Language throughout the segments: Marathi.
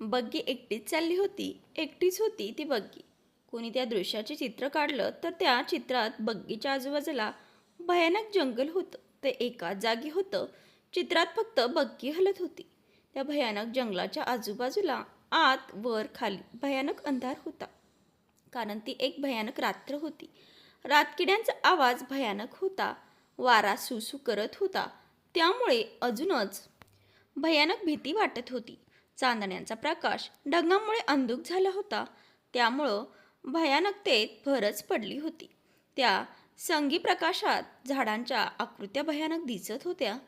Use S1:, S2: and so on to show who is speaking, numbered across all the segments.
S1: बग्गी एकटीच चालली होती एकटीच होती ती बग्गी. कोणी त्या दृश्याचे चित्र काढलं तर त्या चित्रात बग्गीच्या आजूबाजूला भयानक जंगल होतं. ते एका जागी होतं. चित्रात फक्त बग्गी हलत होती. त्या भयानक जंगलाच्या आजूबाजूला आत वर खाली भयानक अंधार होता. कारण ती एक भयानक रात्र होती. रातकिड्यांचा आवाज भयानक होता. वारा सुसू करत होता. त्यामुळे अजूनच भयानक भीती वाटत होती. चांदण्यांचा प्रकाश ढगांमुळे अंधुक झाला होता. त्यामुळं भयानकतेत भरच पडली होती. त्या संगी प्रकाशात झाडांच्या आकृत्या भयानक दिसत होत्या.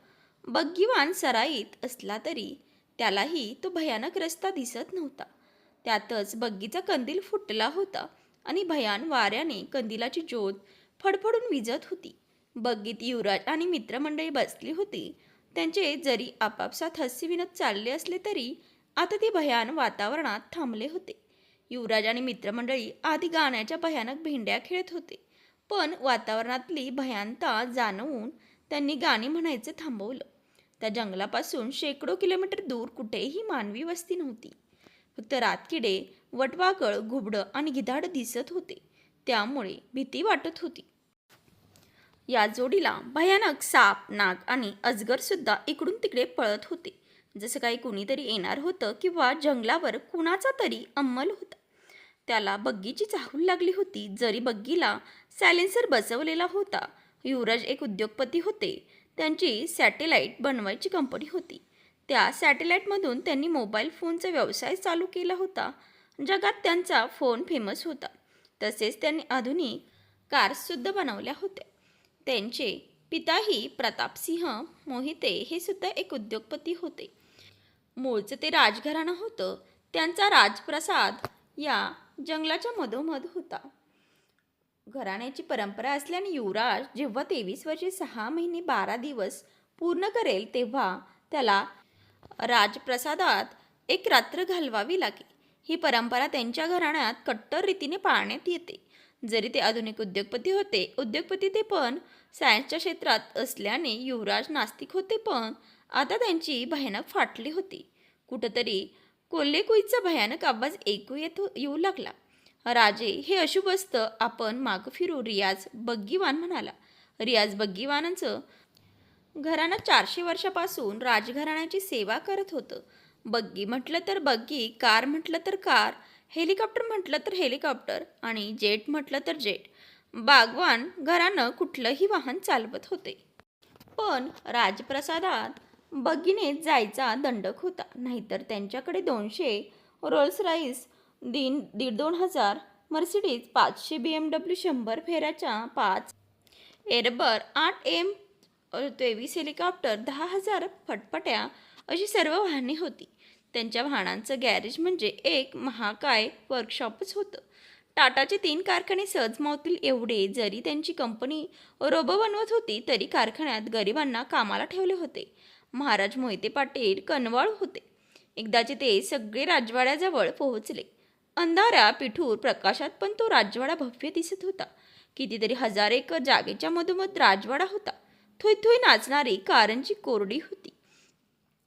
S1: बग्गीवान सराईत असला तरी त्यालाही तो भयानक रस्ता दिसत नव्हता. त्यातच बग्गीचा कंदील फुटला होता आणि भयान वाऱ्याने कंदिलाची ज्योत फडफडून विजत होती. बग्गीत युवराज आणि मित्रमंडळी बसली होती. त्यांचे जरी आपापसात हास्य चालले असले तरी आता ते भयान वातावरणात थांबले होते. युवराज आणि मित्रमंडळी आधी गाण्याच्या भयानक भेंड्या खेळत होते. पण वातावरणातली भयानता जाणवून त्यांनी गाणी म्हणायचं थांबवलं. त्या जंगलापासून शेकडो किलोमीटर दूर कुठेही मानवी वस्ती नव्हती. फक्त रातकिडे वटवाकळ घुबडं आणि गिधाड दिसत होते. त्यामुळे भीती वाटत होती. या जोडीला भयानक साप नाग आणि अजगर सुद्धा इकडून तिकडे पळत होते. जसं काही कुणीतरी येणार होतं किंवा जंगलावर कुणाचा तरी अंमल होता. त्याला बग्गीची चाहूल लागली होती. जरी बग्गीला सॅलेन्सर बसवलेला होता युवराज एक उद्योगपती होते. त्यांची सॅटेलाईट बनवायची कंपनी होती. त्या सॅटेलाईटमधून त्यांनी मोबाईल फोनचा व्यवसाय चालू केला होता. जगात त्यांचा फोन फेमस होता. तसेच त्यांनी आधुनिक कार्ससुद्धा बनवल्या होत्या. त्यांचे पिताही प्रतापसिंह मोहिते हे सुद्धा एक उद्योगपती होते. मूळचं ते राजघराणं होतं. त्यांचा राजप्रसाद या जंगलाच्या मधोमध होता. घराण्याची परंपरा असल्याने युवराज जेव्हा तेवीस वर्षे सहा महिने बारा दिवस पूर्ण करेल तेव्हा त्याला राजप्रसादात एक रात्र घालवावी लागेल. ही परंपरा त्यांच्या घराण्यात कट्टर रीतीने पाळण्यात येते. जरी ते आधुनिक उद्योगपती होते उद्योगपती ते पण सायन्सच्या क्षेत्रात असल्याने युवराज नास्तिक होते पण आता त्यांची भयानक फाटली होती. कुठंतरी कोल्हेकुईचा भयानक आवाज ऐकू येत येऊ लागला. राजे हे अशुभ असतं आपण माग फिरू रियाज बग्गीवान म्हणाला. रियाज बग्गीवानांचं घराणं चारशे वर्षापासून राजघराण्याची सेवा करत होतं. बग्गी म्हटलं तर बग्गी कार म्हटलं तर कार हेलिकॉप्टर म्हटलं तर हेलिकॉप्टर आणि जेट म्हटलं तर जेट. बागवान घरानं कुठलंही वाहन चालवत होते. पण राजप्रसादात बगीने जायचा दंडक होता. नाहीतर त्यांच्याकडे दोनशे रोल्स राईस दिन दीड दोन हजार मर्सिडीज पाचशे बी एम डब्ल्यू शंभर फेऱ्याच्या पाच एरबर आठ एम तेवीस हेलिकॉप्टर दहा हजार फटफट्या अशी सर्व वाहने होती. त्यांच्या वाहनांचं गॅरेज म्हणजे एक महाकाय वर्कशॉपच होतं. टाटाचे तीन कारखाने सहज मावतील एवढे जरी त्यांची कंपनी रोबो बनवत होती तरी कारखान्यात गरिबांना कामाला ठेवले होते. महाराज मोहिते पाटील कनवाळ होते. एकदाचे ते सगळे राजवाड्याजवळ पोहोचले. अंधारा पिठूर प्रकाशात पण तो राजवाडा भव्य दिसत होता. कितीतरी हजार एकर जागेच्या मधोमध राजवाडा होता. थोय थोय नाचणारी कारंजी कोरडी होती.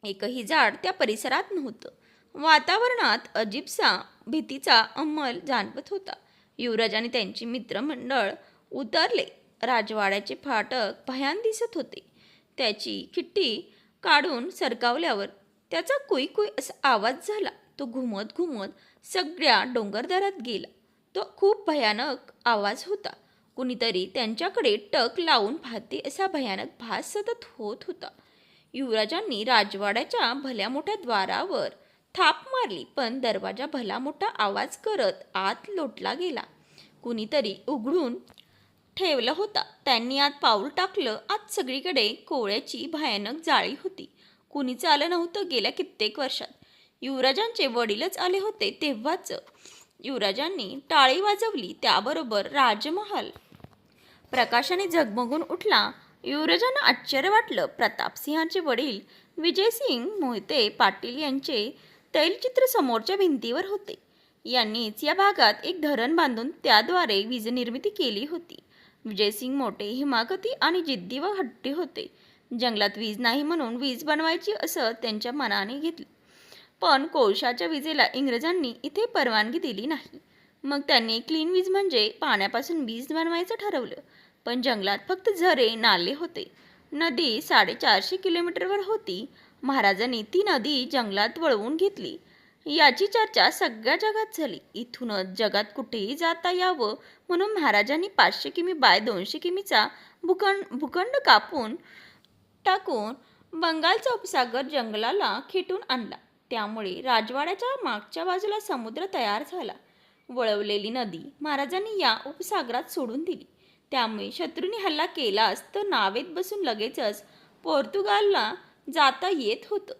S1: एकही झाड त्या परिसरात नव्हतं. वातावरणात अजिबसा भीतीचा अंमल जाणवत होता. युवराज आणि त्यांची मित्रमंडळ उतरले. राजवाड्याचे फाटक भयान दिसत होते. त्याची खिट्टी काढून सरकावल्यावर त्याचा कुई कुई असा आवाज झाला. तो घुमत घुमत सगळ्या डोंगरदरात गेला. तो खूप भयानक आवाज होता. कुणीतरी त्यांच्याकडे टक लावून पाहते असा भयानक भास सतत होत होता. युवराजांनी राजवाड्याच्या भल्या मोठ्या द्वारावर थाप मारली पण दरवाजा भला मोठा आवाज करत आत लोटला गेला. कुणीतरी उघडून ठेवला होता. त्यांनी आत पाऊल टाकलं. आत सगळीकडे कोळ्याची भयानक जाळी होती. कुणीच आलं नव्हतं गेल्या कित्येक वर्षात. युवराजांचे वडीलच आले होते तेव्हाच. युवराजांनी टाळी वाजवली. त्याबरोबर राजमहाल प्रकाशाने झगमगून उठला. युवराजांना आश्चर्य वाटलं. प्रतापसिंहाचे वडील विजयसिंग मोहिते पाटील यांचे तैलचित्र समोरच्या भिंतीवर होते. यांनीच या भागात एक धरण बांधून त्याद्वारे वीज निर्मिती केली होती. विजयसिंग मोठे हिमागती आणि जिद्दी व हट्टी होते. जंगलात वीज नाही म्हणून वीज बनवायची असं त्यांच्या मनाने घेतलं. पण कोळशाच्या विजेला इंग्रजांनी इथे परवानगी दिली नाही. मग त्यांनी क्लीन वीज म्हणजे पाण्यापासून वीज बनवायचं ठरवलं. पण जंगलात फक्त झरे नाले होते. नदी साडेचारशे किलोमीटरवर होती. महाराजांनी ती नदी जंगलात वळवून घेतली. याची चर्चा सगळ्या जगात झाली. इथूनच जगात कुठेही जाता यावं म्हणून महाराजांनी पाचशे किमी बाय दोनशे किमीचा भूखंड भूखंड कापून टाकून बंगालचा उपसागर जंगलाला खेटून आणला. त्यामुळे राजवाड्याच्या मागच्या बाजूला समुद्र तयार झाला. वळवलेली नदी महाराजांनी या उपसागरात सोडून दिली. त्यामुळे शत्रूंनी हल्ला केलाच तर नावेत बसून लगेचच पोर्तुगालला जाता येत होतं.